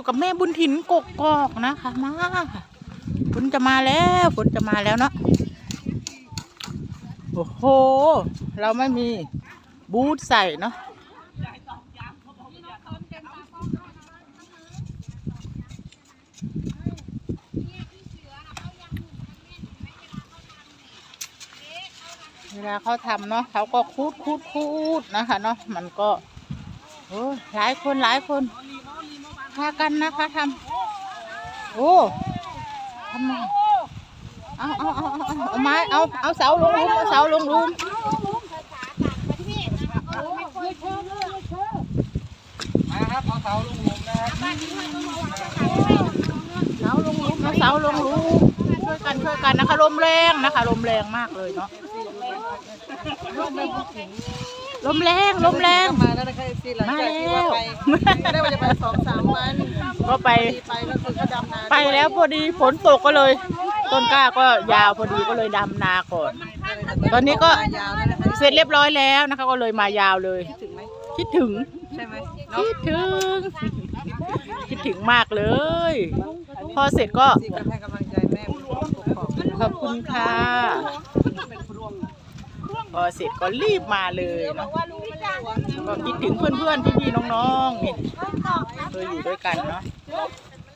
อยู่กับแม่บุญถินกกอกนะคะมาฝนจะมาแล้วฝนจะมาแล้วเนาะโอ้โห เราไม่มีบูทใส่เนาะเวลาเขาทำเนาะเขาก็คูดคูดคูดนะคะเนาะมันก็โอ้หลายคนหลายคนากันนะคะทำโอ้ทำไมเอาเอาเอาเอาเอาไม้เอาเอาเสาลงลุมเอาเสาลงลุมมาครับเอาเสาลงลุมนะครับเสาลงลุมเอาเสาลงลุมช่วยกันช่วยกันนะคะลมแรงนะคะลมแรงมากเลยเนาะ ลมแรงลมแรง มาแล้วนะคะซีหลังจากที่ว่าไปไม่ได้ว่าจะไปสองสามวันก็ไป ไปก็คือก็ดำนาไปแล้วพอดีฝนตกก็เลย ต้นกล้าก็ยาวพอดีก็เลยดำนาก่อน ตอนนี้ก็ยาวแล้วนะคะเสร็จเรียบร้อยแล้วนะคะ ก็เลยมายาวเลยถึงไหมคิดถึงใช่ไหมคิดถึง คิดถึงมากเลย พอเสร็จก็ซีก็ให้กำลังใจแม่บุญของกบขอบคุณค่ะ พอเสร็จก็รีบมาเลยเนาะก็คิดถึงเพื่อนๆพี่ๆน้องๆนี่เคยอยู่ด้วยกันเนาะ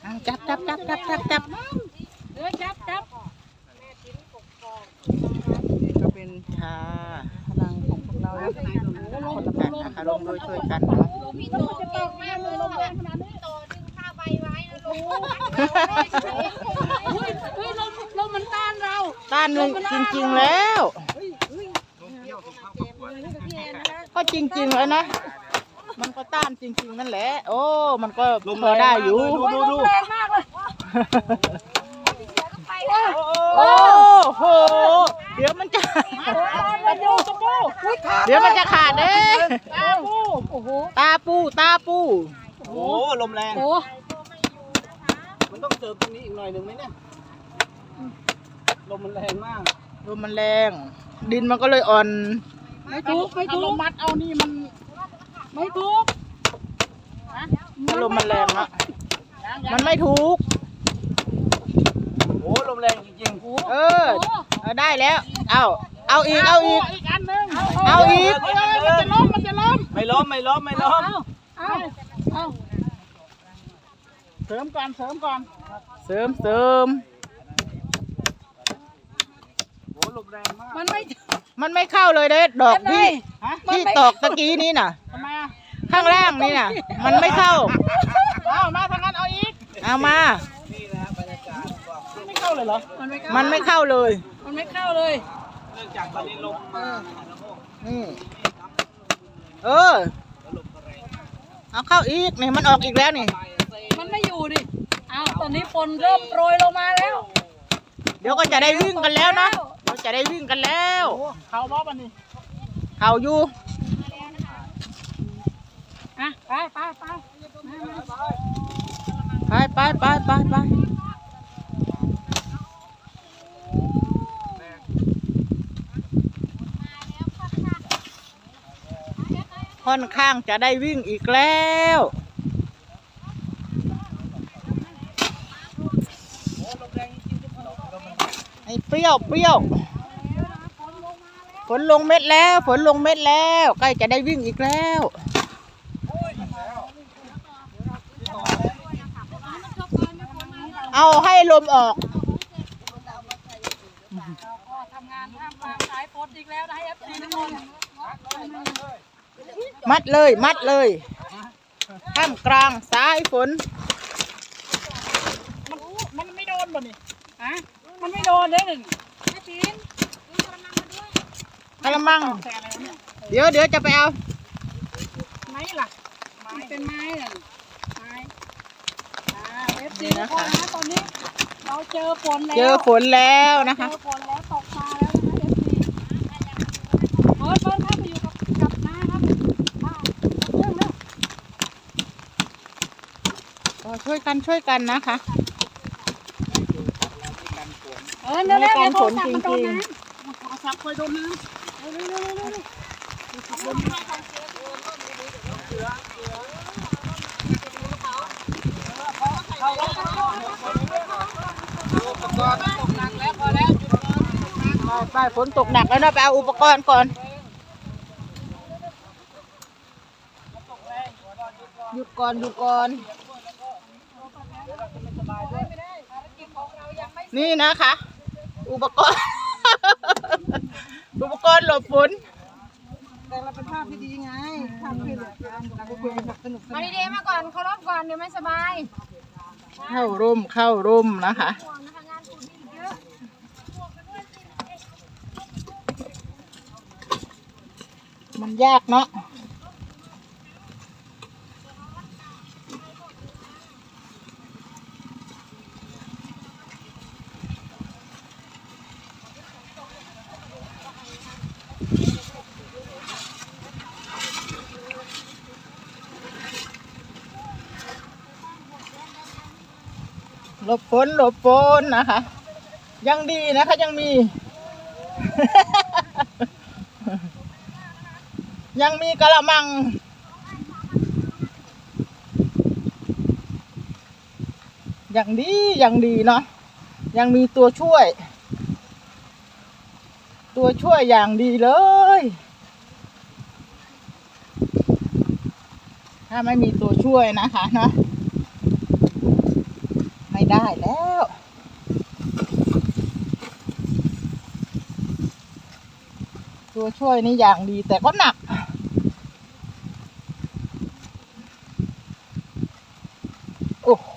เอาจับจับจับจับจับจับนี่ก็เป็นค่ะพลังของพวกเราแล้วกันนะคะร่วมด้วยช่วยกันเนาะพี่โตจะตกแม่มือลงแรงขนาดนี้โตดึงผ้าใบไว้นะลูกเฮ้ยเฮ้ยลมลมมันต้านเรา ต้านเลยจริงๆแล้ว ก็จริงๆแล้วนะ มันก็ต้านจริง ๆ นั่นแหละ โอ้ มันก็พอได้อยู่ ดูดูแรงมากเลยโอ้โห เดี๋ยวมันจะตะปูตะปูอุ้ยขาเดี๋ยวมันจะขาดเด้ตาปูโอ้โหตาปูตาปู โอ้ลมแรงโอ้มันต้องเติมตรงนี้อีกหน่อยหนึ่งไหมเนี่ย ลมมันแรงมาก ลมมันแรง ดินมันก็เลยอ่อน ไม่ถูกไม่ถูกมัดเอานี่มัน ไม่ถูกถ้าลมมันแรงอะมันไม่ถูกโอ้ลมแรงจริงเออเอาได้แล้ว เอาเอาอีกเอาอีกอีกอันหนึงเอาอีกมันจะล้มมันจะล้มๆไม่ล้มไม่ล้มไม่ล้มเอาเอาเสริมก่อนเสริมก่อนเสริมเสริมโอ้ลมแรงมากมันไม่ มันไม่เข้าเลยเด้ดอกที่ฮะที่ตอกตะกี้นี้น่ะทำไมอะข้างล่างนี่น่ะ มันไม่เข้าเอามาทางนั้นเอาอีกเอามานี่นะบรรยากาศบอกไม่เข้าเลยเหรอมันไม่เข้ามันไม่เข้าเลย มันไม่เข้าเลยเนื่องจากตอนนี้ลมมาแล้วก็นี่เออเอาเข้าอีกนี่มันออกอีกแล้วนี่มันไม่อยู่ดิเอาตอนนี้ฝนเริ่มโปรยลงมาแล้ว เดี๋ยวก็จะได้วิ่งกันแล้วนะเรา จะได้วิ่งกันแล้ว เขาบอบันนี่เขาอยู่อะไปไปไปไปไปไปไปไปค่อนข้างจะได้วิ่งอีกแล้วไอ้เปรี้ยวเปรี้ยว ฝนลงเม็ดแล้ว ฝนลงเม็ดแล้วใกล้จะได้วิ่งอีกแล้วเอาให้ลมออกก็ทำงานท่ามกลางสายฝนอีกแล้วนะเอฟซีทุกคนมัดเลยมัดเลยท่ามกลางสายฝน มันมันไม่โดนบ่นี่ฮะมันไม่โดนเลยหนึ่งไม่จีน กระมังแต่อะไรเนี่ยเดี๋ยวเดี๋ยวจะไปเอา ไม้ล่ะมันเป็นไม้น่ะไม้อ่าเอฟซีทุกคนนะตอนนี้เราเจอฝนแล้วเจอฝนแล้วนะคะเจอฝนแล้วตกมาแล้วนะคะเอฟซีเฟิร์สเฟิร์สเข้าไปอยู่กับกับน้าครับอ่าเรื่องเรื่องก็ช่วยกันช่วยกันนะคะเออเร็วๆเร็วในการๆโทรศัพท์ฝนมันโดนจริงน้ำโทรศัพท์เคยโดนน้ำ เร็วๆเร็วๆเร็วๆพออุปกรณ์ตกหนักแล้วพอแล้วไปฝนตกหนักแล้วนาะไปเอาอุปกรณ์ก่อน หยุดก่อนหยุดก่อน นี่นะคะ อุปกรณ์ อุปกรณ์หลบฝนแต่เราเป็นภาพที่ดีไงภาพที่เหลือกันเราก็คุยกันแบบสนุกสมานุกดีๆมาก่อนเคารพก่อนเดี๋ยวไม่สบายเข้าร่มเข้าร่มนะคะ ห่วงนะคะงานคุณมีอีกเยอะมันยากเนาะ หลบฝนหลบฝนนะคะ ยังดีนะคะยังมี ยังมีกระมัง อย่างดีอย่างดีเนาะยังมีตัวช่วย ตัวช่วยอย่างดีเลย ถ้าไม่มีตัวช่วยนะคะเนาะ ไม่ได้แล้วตัวช่วยนี่อย่างดีแต่ก็หนัก โอ้โห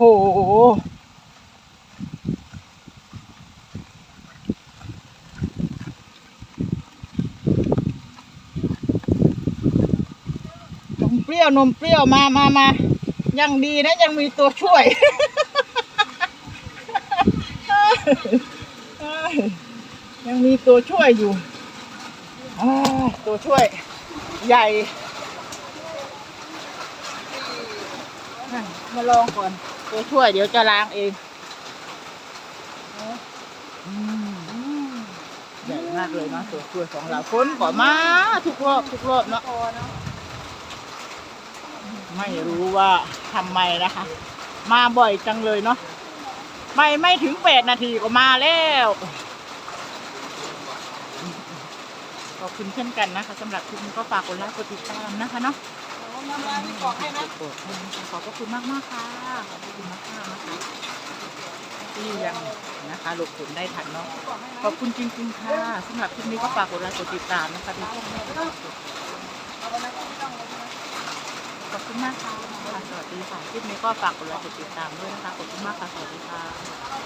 นมเปรี้ยวนมเปรี้ยวมามามายังดีนะยังมีตัวช่วย ยังมีตัวช่วยอยู่ตัวช่วยใหญ่มาลองก่อน ตัวช่วยเดี๋ยวจะล้างเองใหญ่มากเลยเนาะตัวช่วยของเราคนก่อมาทุกรอบทุกรอบเนาะไม่รู้ว่าทำไมนะคะ มาบ่อยจังเลยเนาะ ไม่ไม่ถึงแปดนาทีก็มาแล้วขอบคุณเช่นกันนะคะสำหรับคลิปนี้ก็ฝากกดไลค์กดติดตามนะคะเนาะน้ำลายมีกรอกให้นะขอบพระคุณมากมากๆค่ะขอบพระคุณมากมากๆนะคะที่ยังนะคะหลบฝนได้ทันเนาะขอบคุณจริงๆค่ะสำหรับคลิปนี้ก็ฝากกดไลค์กดติดตามนะคะที่ช่องนี้ข อบคุณมากค่ะ สวัสดีค่ะคลิปนี้ก็ฝากกดไลค์กดติดตามด้วยนะคะ ขอบคุณมากค่ะ สวัสดีค่ะ